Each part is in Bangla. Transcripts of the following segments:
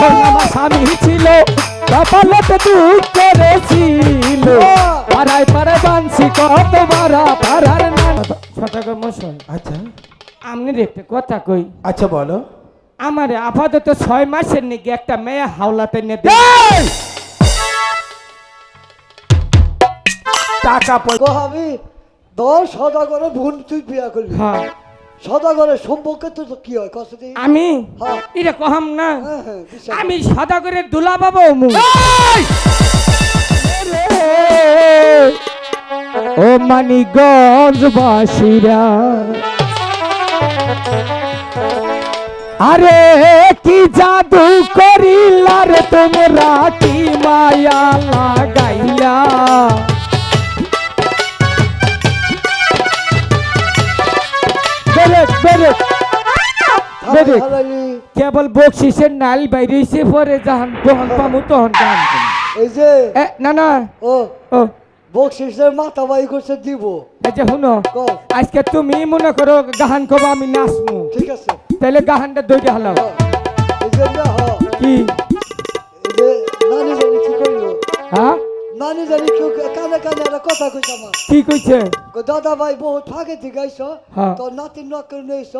যখন আমার স্বামী ছিল কপালতে দুঃখ করেছিল পাড়ায় পাড়ায় বানছি কত বারা পাড়ার না ছটাকা মশাই আচ্ছা। আপনি একটা কথা কই। আচ্ছা বলো। আমার আপাতত ছয় মাসের নাকি একটা মেয়ে হাওলাতে নিয়ে টাকা পয়সা গো আমি দশ সদাগরে বোন তুই বিয়া করলি। হ্যাঁ। সদাগরের সম্পর্কে তো কি হয়? কসদি আমি? হ্যাঁ। এটা কহাম না। হ্যাঁ হ্যাঁ আমি সাদা করে দুলা বাবু মু। ও মানিগঞ্জ বাসিরা আরে কি জাদু করিলার তোমরা কি মায়া লাগাইলা? বেরেক বেরেক কেবল বকশিসের নাল বাইরেছে পরে যখন যখন পামু তখন গান এই যে এ না না। ও ও। বকশিসের মাথা বাই করছে দিব। এই যে শুনো। আজকে তুমি মনে করো গাহান কব আমি নাচমু। ঠিক আছে। তাহলে গাহানটা দইটা হলাও। এই যে না কি? হ্যাঁ? নানি জানি কানে কানে একটা কথা কইছে আমার কি কইছে? কই, দাদা ভাই বহুত ফাঁকে হ্যাঁ। তোর নাতি নকল নেইস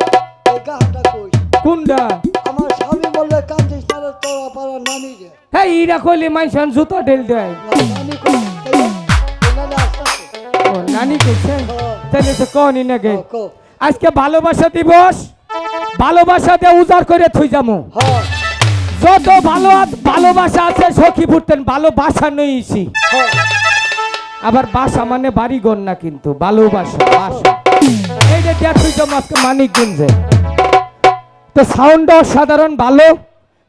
এই গাহাটা কই? কোনটা? আমার স্বামী বললে কান্দিস তারা তোরা পাড়া নানি যে। হ্যাঁ ইরা কইলে মাইসান জুতো ঢেল দেয়। নানি কই নানি কইছে। তাহলে তো না গে আজকে ভালোবাসা দিবস ভালোবাসা দিয়ে উজাড় করে থুই যামু। হ্যাঁ। যত ভালো ভালোবাসা আছে সখী ফুটতেন ভালোবাসা নইছি আবার বাসা মানে বাড়ি ঘর না কিন্তু ভালোবাসা বাসা। এই যে তো মানিকগঞ্জে তো সাউন্ড অসাধারণ ভালো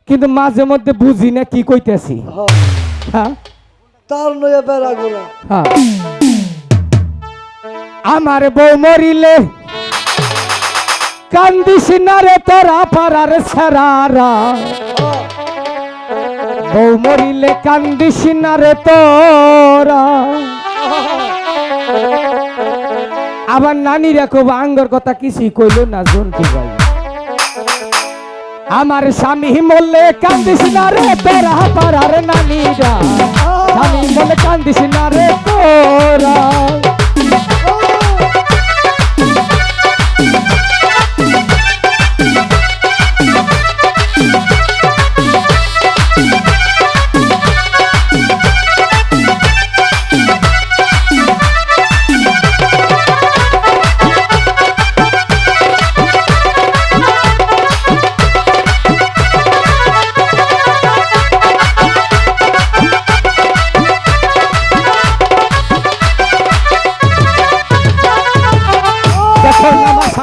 কিন্তু মাঝে মধ্যে বুঝি না কি কইতেছি। হ্যাঁ। হ্যাঁ? তার নয়া বেড়া গোলা হ্যাঁ। আমার বউ মরিলে কান্দিস না রে তোরা পাড়ার সারারা হ্যাঁ বউ মরিলে কান্দিস না রে তোরা। আবার নানির খুব আঙ্গর কথা কিছুই কইল না জন্টু ভাই। আমার স্বামী মরলে কান্দিস না রে তোরা পাড়ার নানিরা। স্বামী মরলে কান্দিস না রে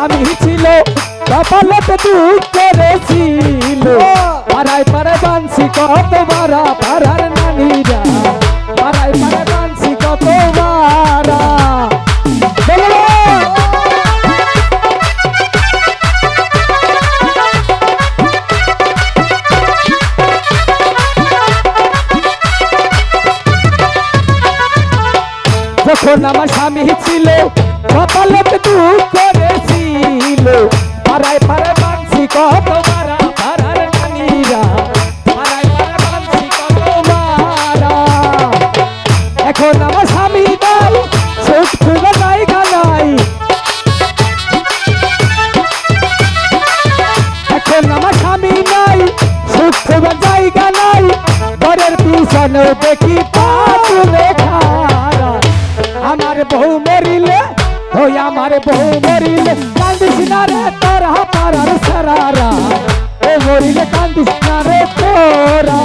স্বামী ছিল কপালতে দুঃখ করেছিল পাড়ায় পাড়ায় বানছি কত বারা পাড়ার আমার স্বামী ছিল দুঃখ করেছিল। পাড়ায় পাড়ায় বানছি কত মারা স্বামী নাই, সুখ খুঁজে জায়গা স্বামী নাই, সুখ খুঁজে জায়গা নাই। দেখি ওই আমার বউ মরিলে কান্দিস না রে তোরা পারার সারারা ও মরিলে কান্দিস না রে তোরা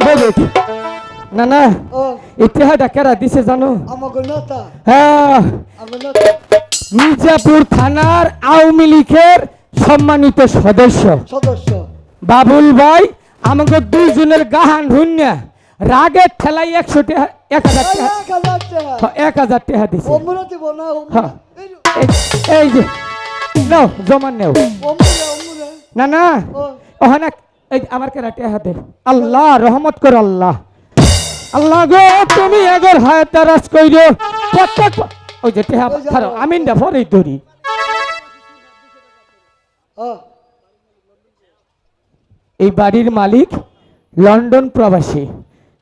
বলুক না ও কেরা দিছে জানো? হ্যাঁ। মির্জাপুর থানার আওয়ামী লীগের সম্মানিত সদস্য। সদস্য। বাবুল ভাই আমাকে দুইজনের গাহান হুন্যা রাগের ঠেলাই একশো টাকা এক হাজার টাকা এক হাজার টাকা হ্যাঁ, এক হাজার টাকা দিছে। এই যে নাও জমা নেও। না না ওখানে এই আমার কেরাটে হাতে আল্লাহ রহমত কর আল্লাহ। আল্লাহ গো তুমি এগর হায় তারাস কইরো। প্রত্যেক ওই যে টেহা খারো আমিন দা ধরি। এই বাড়ির মালিক লন্ডন প্রবাসী।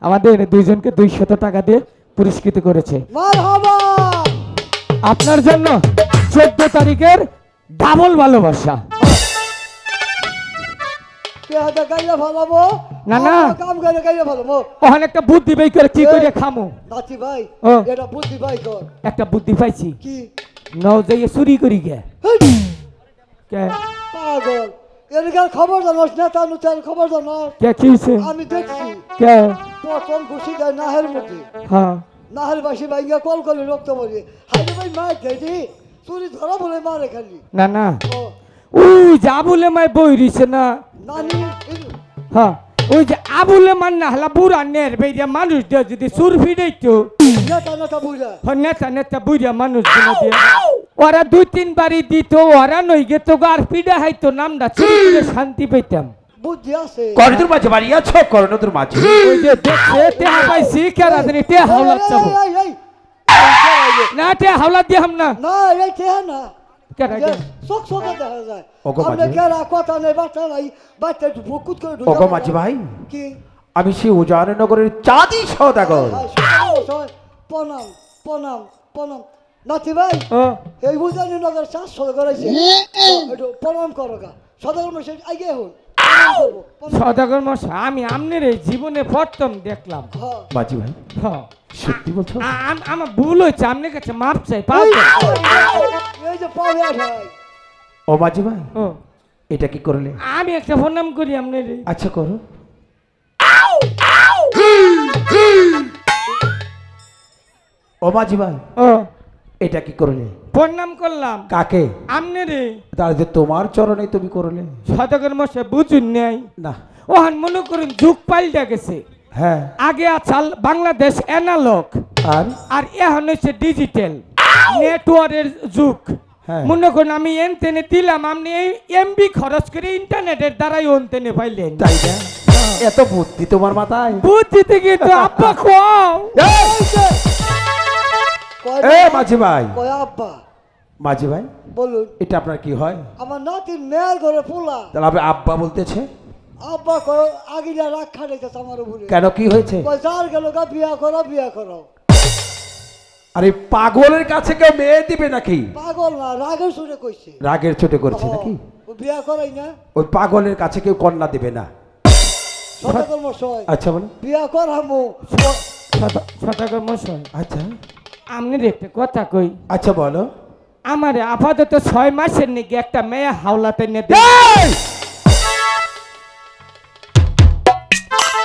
আমাদের দুইজনকে দুইশত টাকা দিয়ে পুরস্কৃত করেছে। আপনার জন্য চোদ্দ তারিখের ডাবল ভালোবাসা। কে হাতে গাইলে ফেলাবো না, না। কাম করে গাইলে ফেলাবো ওখানে একটা বুদ্ধি বেই করে কি করে খামো? নাতি ভাই এটা বুদ্ধি ভাই কর। একটা বুদ্ধি পাইছি। কি? নও যাইয়ে চুরি করি গে। কে? পাগল। এদিকে খবর জানোস নেতা নুতার খবর জানোস। কে কি হইছে? আমি দেখছি। কে? প্রথম ঘুষি দেয় নাহের মধ্যে হ্যাঁ। নাহের বাসি ভাইঙ্গা কল করে রক্ত মরে হাইলে ভাই মার দেয়নি চুরি ধরা বলে মারে খালি। না না। ওই যা বলে মাই বই রইছে না। হ্যাঁ ওই যে আবুলে মান না হলা বুড়া নের বেরিয়া মানুষ দিয়ে যদি সুর ফিরাইতো নেতা নেতা নেতা বুড়িয়া মানুষ দিয়ে ওরা দুই তিন বাড়ি দিত ওরা নই গে তো আর পিডা হাইতো নামটা চুরি শান্তি পেতাম বুদ্ধি আছে করণের মাঝে বাড়ি আছো করণের মাঝে ওই যে দেখছে টেহা পাইছি কেরা জানি টেহা হাওলাত চাবো এই, এই, এই, এই, এই, না টেহা হাওলাত দিয়াম না না এই কে না কেরা কে চোখ চোখে দেখা যায়। ওগো মাঝি। কেরা কথা নেই বাচ্চা নাই বাচ্চা একটু ভুকুত করে ওগো মাঝি ভাই কি? আমি সেই উজাননগরের চাঁদি সদাগর। হায়, প্রণাম প্রণাম প্রণাম। নাতি ভাই ও এই বুঝানি নগর চাষ সদা করাইছে একটু প্রণাম করো গা। সদাগর মাসে আগে হন। সদাগর মশা আমি আমনের এই জীবনে প্রথম দেখলাম। মাঝি ভাই হ্যাঁ সত্যি বলছো? আমার ভুল হয়েছে আপনার কাছে মাপ চাই পাও এই, যে ও মাঝি ভাই এটা কি করলে? আমি একটা প্রণাম করি আপনার। আচ্ছা করো। ও মাঝি ভাই ও। এটা কি করলে? প্রণাম করলাম। কাকে? আপনার তার যে তোমার চরণে তুমি করলে। সদাগর মশা বুঝুন নাই। না। ওহান মনে করুন যুগ পাল্টা গেছে। হ্যাঁ। আগে আছাল বাংলাদেশ অ্যানালগ আর? আর এখন হচ্ছে ডিজিটাল নেটওয়ার্কের যুগ। হ্যাঁ। মনে করুন আমি এনতেনে দিলাম আপনি এই এমবি খরচ করে ইন্টারনেটের দ্বারাই অনতেনে পাইলেন। তাই না? এত বুদ্ধি তোমার মাথায়? বুদ্ধি থেকে তো খাও কয় এ মাঝি ভাই। কয় আব্বা? মাঝি ভাই বলুন। এটা আপনার কি হয়? আমার নাতির মেয়ের ঘরে পোলা। তাহলে আপনি আব্বা বলতেছে? আব্বা কয় আগিলা রাগ খাটাইতেছে আমার উপরে। কেন কি হয়েছে? কয় যার গেল গা বিয়া করো বিয়া করো। আরে পাগলের কাছে কেউ মেয়ে দিবে নাকি? পাগল না রাগের সুরে কইছে। রাগের চোটে করছে নাকি? ও বিয়া করাই না। ওই পাগলের কাছে কেউ কন্যা দিবে না। সতকর্ম সয় আচ্ছা বলো বিয়া করামু। মশাই। আচ্ছা। আপনার একটা কথা কই। আচ্ছা বলো। আমার আপাতত ছয় মাসের নাকি একটা মেয়ে হাওলাতে নেবে।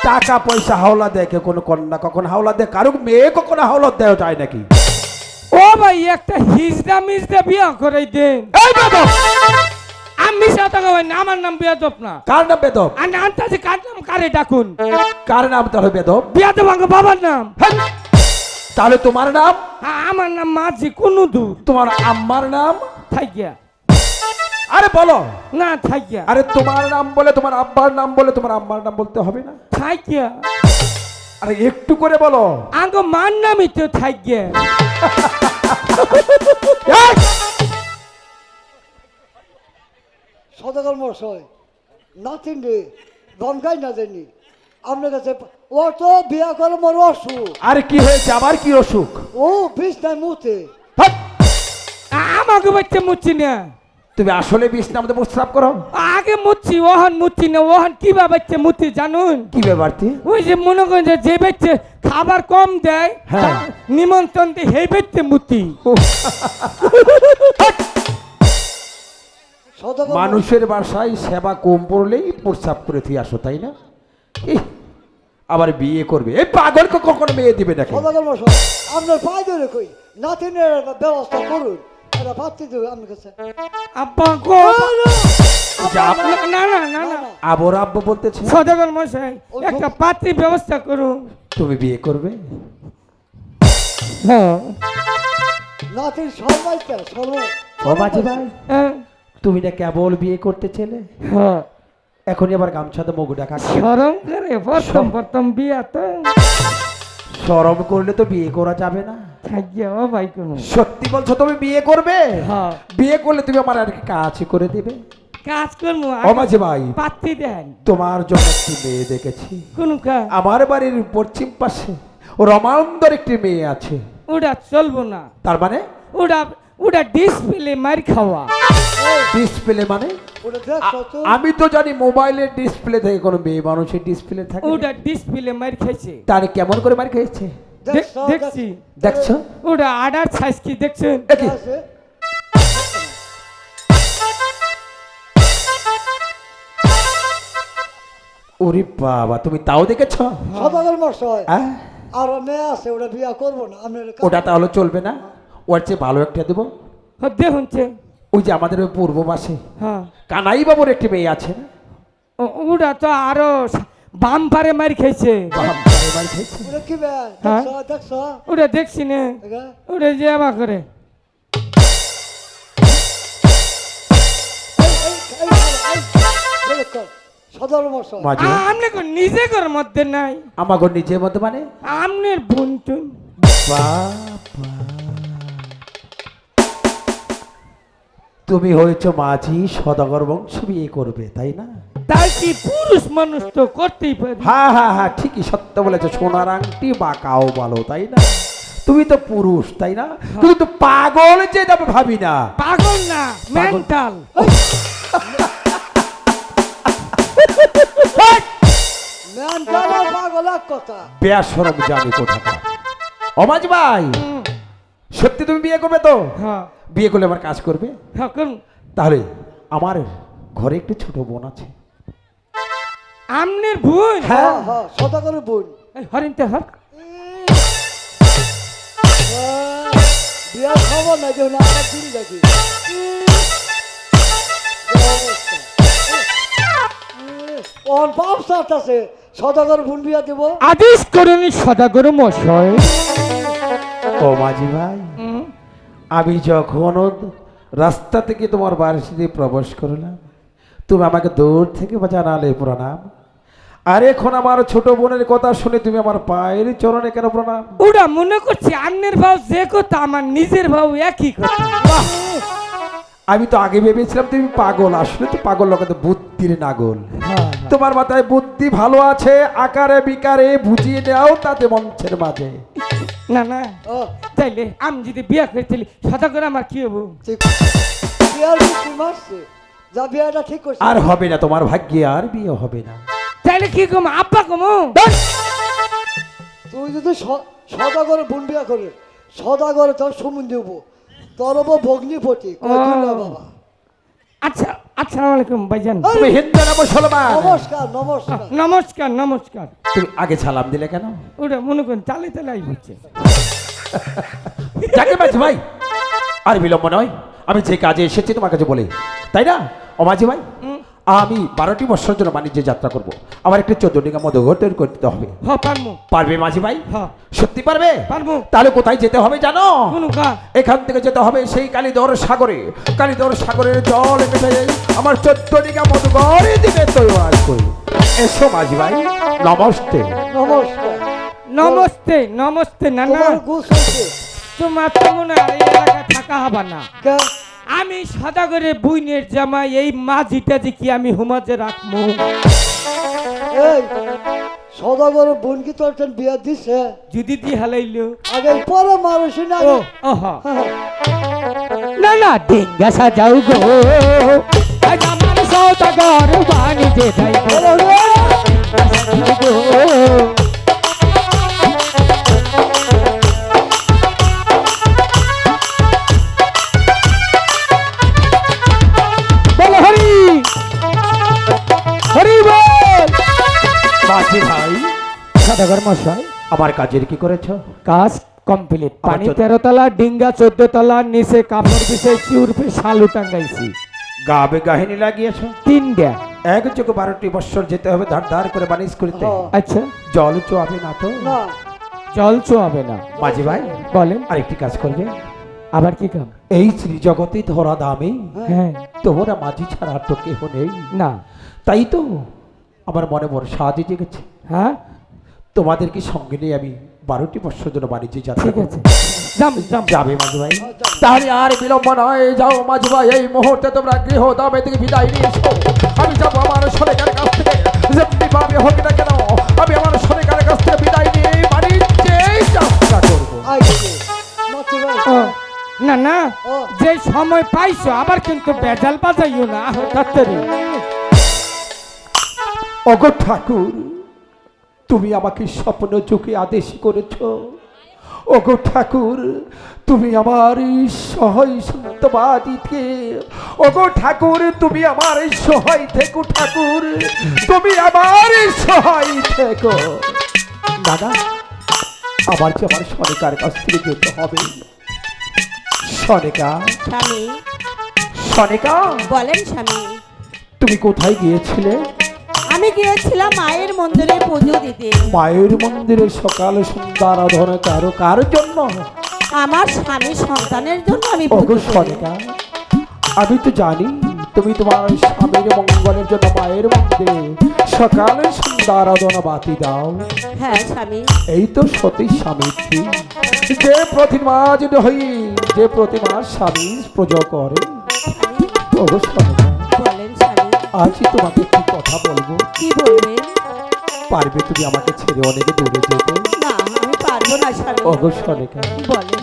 টাকা পয়সা হাওলা দেয় কেউ কোনো কন্যা কখন হাওলা দেয়? কারও মেয়ে কখনো হাওলা দেওয়া যায় নাকি? ও ভাই একটা হিজড়া মিজড়া বিয়া করাই দেন। এই বেদব! আমি সাথে ভাই না আমার নাম বিয়াদব না। কার নাম বেদব? আর আন্তাজে কার নাম কারে ডাকুন? কার নাম তাহলে বেদব? বিয়াদব আমার বাবার নাম। হেৎ! তাহলে তোমার নাম? আমার নাম মাঝি কোনো দূর তোমার আম্মার নাম? থাইগিয়া। আরে বলো। না থাইগিয়া। আরে তোমার নাম বলে তোমার আব্বার নাম বলে তোমার আম্মার নাম বলতে হবে না? থাইগিয়া। আরে একটু করে বলো। আঙ্গ মার নামই তো এই! সতকর্ম সয় নাতিন রে ধমকাই না জানি। আপনার কাছে ও তো বিয়া করে মোর অসুখ। আরে কি হয়েছে? আবার কি অসুখ? ও বিষ নাই মুতে আমাকে বাচ্চা মুচ্ছি না। তুমি আসলে বিষ নামতে প্রস্রাব করো। আগে মুচ্ছি ওহন মুচ্ছি না ওহন কিবা বাচ্চা মুচ্ছি জানুন? কি ব্যাপার তুই ওই যে মনে করেন যে যে বাচ্চা খাবার কম দেয় হ্যাঁ। নিমন্ত্রণ দিয়ে সেই বাচ্চা মুতি মানুষের বাসায় সেবা কম পড়লেই প্রস্রাব করে তুই আসো তাই না? ইহ, আবার বিয়ে করবে। এই পাগলকে কখনো মেয়ে দিবে সয় আপনার পায়ে ধরে কই? নাতিনের ব্যবস্থা করুন। এটা পাত্রী দেবে আপনার কাছে। আব্বা গো না না না না আবর আব্বু বলতেছে সদাগর মশাই একটা পাত্রী ব্যবস্থা করুন। তুমি বিয়ে করবে? হ্যাঁ। নাতির ভাই হ্যাঁ, তুমি না কেবল বিয়ে করতে ছেলে? হ্যাঁ। এখনই আবার গামছাতে মুখ ডাকা সরম করে প্রথম প্রথম বিয়া তো। সরম করলে তো বিয়ে করা যাবে না। থাকিয়া ও ভাই কোনো। সত্যি বলছো তুমি বিয়ে করবে? হ্যাঁ। বিয়ে করলে তুমি আমার আর কাজ করে দিবে। কাজ করব ও মাঝে ভাই পাত্তি দেন। তোমার জন্য একটি মেয়ে দেখেছি। কোন আমার বাড়ির পশ্চিম পাশে রমানন্দর একটি মেয়ে আছে। ওটা চলবো না। তার মানে? ওটা ওটা ডিসপ্লে মার খাওয়া। ডিসপ্লে মানে? আমি তো জানি মোবাইলের ডিসপ্লে থেকে কোনো মেয়ে মানুষের ডিসপ্লে থাকে। ওটা ডিসপ্লে মার খেয়েছে। তার কেমন করে মার খেয়েছে? দেখছ। দেখছি? ওটা আডার সাইজ কি দেখছেন? ওরে বাবা তুমি তাও দেখেছ? সদাগর মশাই। আর মেয়ে আছে ওটা বিয়া করব না। ওটা তাহলে চলবে না? ওর চেয়ে ভালো একটা দেবো। হ্যাঁ, দেখুনছে ওই যে আমাদের ওই পূর্ব পাশে হ্যাঁ। কানাই বাবুর একটি মেয়ে আছে না? ও- ওটা তো আরও বাম পারে মার খেয়েছে। ওটা বে? হ্যাঁ? দেখছ? না? ওটা যে আবার করে। আপনি নিজে ঘর মধ্যে নাই। আমাকে নিজের মধ্যে মানে? আপনার বোন টুন বাবা। তুমি হয়েছ মাঝি সদাগর বংশ বিয়ে করবে তাই না? তাই কি পুরুষ মানুষ তো করতেই পারে। হ্যাঁ হ্যাঁ হ্যাঁ ঠিকই সত্য বলেছ সোনার আংটি বাঁকাও বলো তাই না? তুমি তো পুরুষ তাই না? তুমি তো পাগল যে যাবে ভাবি না। পাগল না মেন্টাল জানার পাগল কথা। বেসরম জানি কোথাকার। অমাজ ভাই সত্যি তুমি বিয়ে করবে তো? হ্যাঁ। বিয়ে করলে আমার কাজ করবে? হ্যাঁ করুন। তাহলে আমার ঘরে একটি ছোট বোন আছে। আমনের বোন? হ্যাঁ। হ্যাঁ হ্যাঁ সদাগরের বোন। হরিণতে হর হ্যাঁ, বিয়ার খবর নাই যে আমার দিন দেখি। ওর বাপ সাথ আছে সদাগর বোন বিয়া দেব। আদেশ করেন সদাগর মশাই। ও মাঝি ভাই আমি যখন রাস্তা থেকে তোমার বাড়িতে প্রবেশ করলাম তুমি আমাকে দূর থেকে জানালে প্রণাম। আর এখন আমার ছোট বোনের কথা শুনে তুমি আমার পায়ের চরণে কেন প্রণাম? ওরা মনে করছি অন্যের ভাব যে কথা আমার নিজের ভাব একই কথা। আমি তো আগে ভেবেছিলাম তুমি পাগল আসলে তো পাগল লোকে বুদ্ধির নাগল। হ্যাঁ, তোমার মাথায় বুদ্ধি ভালো আছে আকারে বিকারে বুঝিয়ে দাও তাতে মঞ্চের মাঝে। না না। ও, তাইলে আমি যদি বিয়া করতেলি সদাগর আমার কি হব? ঠিক বিয়ার বৃষ্টি মারছে যা বিয়াটা ঠিক করছে। আর হবে না তোমার ভাগ্যে আর বিয়ে হবে না। তাইলে কি কম আব্বা কমো? তুই যদি স- সদাগরে বোন বিয়া করে সদাগরে তোর সুমন দেব তোর বউ ভগ্নিপতি বাবা? আচ্ছা আসসালামু আলাইকুম ভাইজান। তুমি হিন্দু না মুসলমান? নমস্কার নমস্কার। নমস্কার নমস্কার। তুমি আগে সালাম দিলে কেন? ওটা মনে করেন চালে তালাই হচ্ছে। যাকে মাঝি ভাই আর বিলম্ব নয়। আমি যে কাজে এসেছি তোমার কাছে বলে। তাই না ও মাঝি ভাই? আমি বারোটি বছর জন্য বাণিজ্যে যাত্রা করব। আমার একটি চোদ্দ টিকা মতো হোটেল করতে হবে। পারবে মাঝি ভাই? হ্যাঁ সত্যি পারবে? পারব তাহলে কোথায় যেতে হবে জানো? এখান থেকে যেতে হবে সেই কালীদর সাগরে। কালীদর সাগরের জল মেশে আমার চোদ্দ টিকা মতো গড়ে দিবে তৈরি করি। এসো মাঝি ভাই নমস্তে। নমস্কার নমস্তে নমস্তে না না তোমার তো মনে হয় এই এলাকায় থাকা হবে না। কে আমি সদাগরে বুইনের জামাই এই মাঝিটা যে কি আমি হুমাজে রাখব এই সদাগর বোন কি তোর বিয়া দিছে যদি দি হালাইলো আগে পরে মানুষ না হ্যাঁ, না না ডিঙ্গা সাজাও গো আমার সদাগর বাণী যে তাই গো সদাগর মশাই আমার কাজের কি করেছ? কাজ কমপ্লিট। পানি তেরো তলা ডিঙ্গা চোদ্দ তলা নিচে কাপড় বিছাই চিউরপে শালু টাঙ্গাইছি। গাবে গাহিনী লাগিয়েছো? তিনটা এক যোগ বারোটি বৎসর যেতে হবে ধার ধার করে বানিশ করতে হ্যাঁ। আচ্ছা। জল চোয়াবে না তো? না। জল চোয়াবে না। মাঝি ভাই বলেন। আরেকটি কাজ করবে। আবার কি কাম? এই শ্রী জগতে ধরা দামে হ্যাঁ। তোমরা মাঝি ছাড়া আর তো কেহ নেই। না। তাই তো আমার মনে মনে সাজে জেগেছে। হ্যাঁ? তোমাদেরকে সঙ্গে নিয়ে আমি বারোটি বছর জন্য বাণিজ্য যাম যাবে মাঝু ভাই। তাহলে আর বিলম্ব নয় যাও মাঝু ভাই এই মুহূর্তে তোমরা গৃহ দামে থেকে বিদায় নিয়ে এসো। আমি যাব আমার সরকারের কাছ থেকে। যেমনি ভাবে হোক না কেন আমি আমার সরকারের কাছ থেকে বিদায় নিয়ে বাণিজ্যে যাত্রা করব। না না যে সময় পাইছো আবার কিন্তু বেজাল বাজাইও না। তাড়াতাড়ি। অগো ঠাকুর তুমি আমাকে স্বপ্ন চোখে আদেশ করেছ। ওগো ঠাকুর তুমি আমার এই সহায় সত্যবাদীকে ওগো ঠাকুর তুমি আমার এই সহায় থেকো ঠাকুর। তুমি আমার এই সহায় থেকো। দাদা আমার যে আমার সরকার কাছ থেকে যেতে হবে। সনেকা? স্বামী। সনেকা? বলেন স্বামী। তুমি কোথায় গিয়েছিলে? আমি গিয়েছিলাম মায়ের মন্দিরে পুজো দিতে। মায়ের মন্দিরে সকাল সন্ধ্যা আরাধনা কারও কার জন্য? আমার স্বামী সন্তানের জন্য আমি পুজো করি। আমি তো জানি তুমি তোমার স্বামীর মঙ্গলের জন্য মায়ের মন্দিরে সকালে সন্ধ্যা আরাধনা বাতি দাও। হ্যাঁ স্বামী। এই তো সতী স্বামী যে প্রতিমা যদি হই যে প্রতিমা স্বামী পুজো করে। ওগো বলেন আজ তোমাকে একটি কথা বলব? কি বলবে? পারবে তুমি আমাকে ছেড়ে অনেকে দূরে যেতে? না আমি পারব না অবশ্য অনেকে। বলে। বলেন